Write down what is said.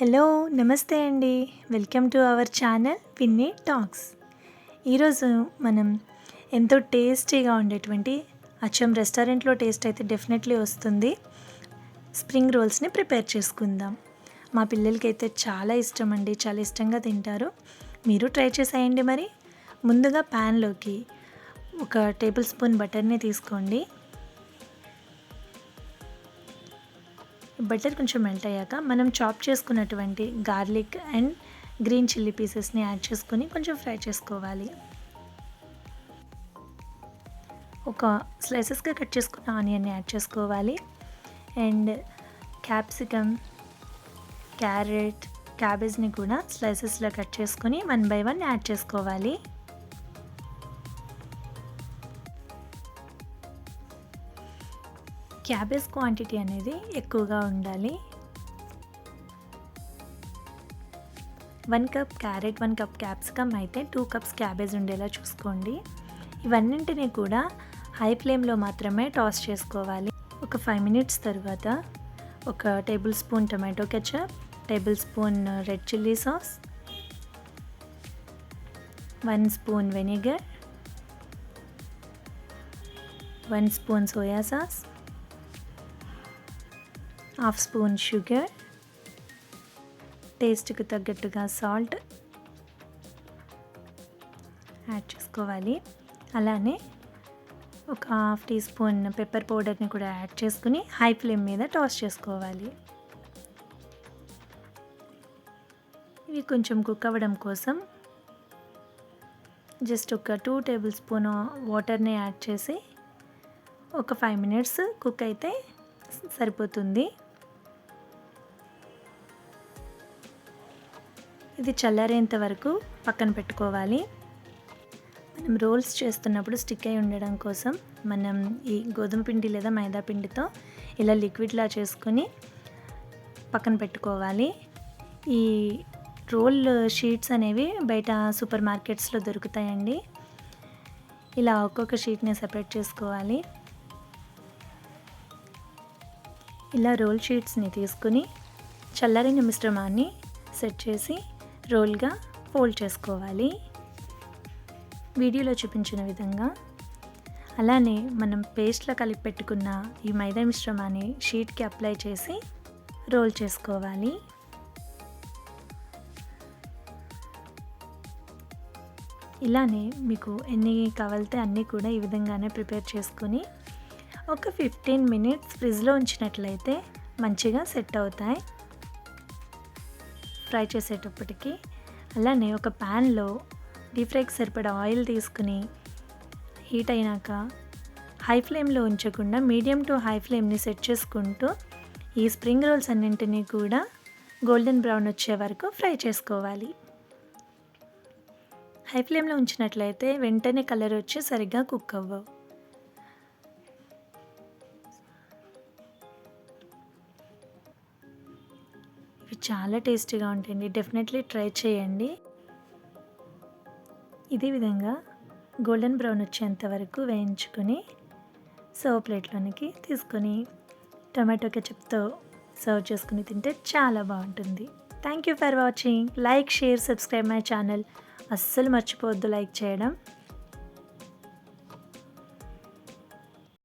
Hello నమస్తే అండి. Welcome to our channel Pinni talks. ఈరోజు మనం ఎంతో టేస్టీగా ఉండేటువంటి అచ్చం రెస్టారెంట్లో టేస్ట్ అయితే డెఫినెట్లీ వస్తుంది. స్ప్రింగ్ రోల్స్ని ప్రిపేర్ చేసుకుందాం. మా పిల్లలకి అయితే చాలా ఇష్టం అండి చాలా ఇష్టంగా తింటారు. మీరు ట్రై చేసేయండి మరి. ముందుగా ప్యాన్లోకి ఒక టేబుల్ స్పూన్ బటర్ని తీసుకోండి. బటర్ కొంచెం మెల్ట్ అయ్యాక మనం చాప్ చేసుకున్నటువంటి గార్లిక్ అండ్ గ్రీన్ చిల్లీ పీసెస్ని యాడ్ చేసుకొని కొంచెం ఫ్రై చేసుకోవాలి. ఒక స్లైసెస్గా కట్ చేసుకున్న ఆనియన్ని యాడ్ చేసుకోవాలి. అండ్ క్యాప్సికమ్ క్యారెట్ క్యాబేజ్ని కూడా స్లైసెస్లో కట్ చేసుకొని వన్ బై వన్ యాడ్ చేసుకోవాలి. క్యాబేజ్ క్వాంటిటీ అనేది ఎక్కువగా ఉండాలి. One cup carrot one cup capsicum అయితే టూ కప్స్ క్యాబేజ్ ఉండేలా చూసుకోండి. ఇవన్నింటినీ కూడా హై ఫ్లేమ్లో మాత్రమే టాస్ చేసుకోవాలి. ఒక ఫైవ్ మినిట్స్ తర్వాత ఒక tablespoon tomato ketchup tablespoon red chilli sauce one spoon vinegar one spoon soya sauce half spoon sugar టేస్ట్కి తగ్గట్టుగా సాల్ట్ యాడ్ చేసుకోవాలి. అలానే ఒక హాఫ్ టీ స్పూన్ పెప్పర్ పౌడర్ని కూడా యాడ్ చేసుకుని హై ఫ్లేమ్ మీద టాస్ చేసుకోవాలి. ఇవి కొంచెం కుక్ అవ్వడం కోసం జస్ట్ ఒక టూ టేబుల్ స్పూన్ వాటర్ని యాడ్ చేసి ఒక ఫైవ్ మినిట్స్ కుక్ అయితే సరిపోతుంది. ఇది చల్లారేంత వరకు పక్కన పెట్టుకోవాలి. మనం రోల్స్ చేస్తున్నప్పుడు స్టిక్ అయి ఉండడం కోసం మనం ఈ గోధుమ పిండి లేదా మైదా పిండితో ఇలా లిక్విడ్లా చేసుకొని పక్కన పెట్టుకోవాలి. ఈ రోల్ షీట్స్ అనేవి బయట సూపర్ మార్కెట్స్లో దొరుకుతాయండి. ఇలా ఒక్కొక్క షీట్ని సపరేట్ చేసుకోవాలి. ఇలా రోల్ షీట్స్ని తీసుకుని చల్లారిన మిశ్రమాన్ని సెట్ చేసి రోల్గా ఫోల్డ్ చేసుకోవాలి. వీడియోలో చూపించిన విధంగా. అలానే మనం పేస్ట్లో కలిపి పెట్టుకున్న ఈ మైదా మిశ్రమాన్ని షీట్కి అప్లై చేసి రోల్ చేసుకోవాలి. ఇలానే మీకు ఎన్ని కావాలితే అన్నీ కూడా ఈ విధంగానే ప్రిపేర్ చేసుకొని ఒక ఫిఫ్టీన్ మినిట్స్ ఫ్రిడ్జ్లో ఉంచినట్లయితే మంచిగా సెట్ అవుతాయి. ఫ్రై చేసేటప్పటికి అలానే ఒక ప్యాన్లో డీప్ ఫ్రైకి సరిపడా ఆయిల్ తీసుకుని హీట్ అయినాక హై ఫ్లేమ్లో ఉంచకుండా మీడియం టు హై ఫ్లేమ్ని సెట్ చేసుకుంటూ ఈ స్ప్రింగ్ రోల్స్ అన్నింటినీ కూడా గోల్డెన్ బ్రౌన్ వచ్చే వరకు ఫ్రై చేసుకోవాలి. హై ఫ్లేమ్లో ఉంచినట్లయితే వెంటనే కలర్ వచ్చి సరిగ్గా కుక్ అవ్వవు. ఇవి చాలా టేస్టీగా ఉంటాయండి. డెఫినెట్లీ ట్రై చేయండి. ఇదే విధంగా గోల్డెన్ బ్రౌన్ వచ్చేంత వరకు వేయించుకొని సర్వ్ ప్లేట్లోనికి తీసుకొని టొమాటో కెచప్తో సర్వ్ చేసుకుని తింటే చాలా బాగుంటుంది. Thank you for watching like share subscribe my channel అస్సలు మర్చిపోవద్దు లైక్ చేయడం.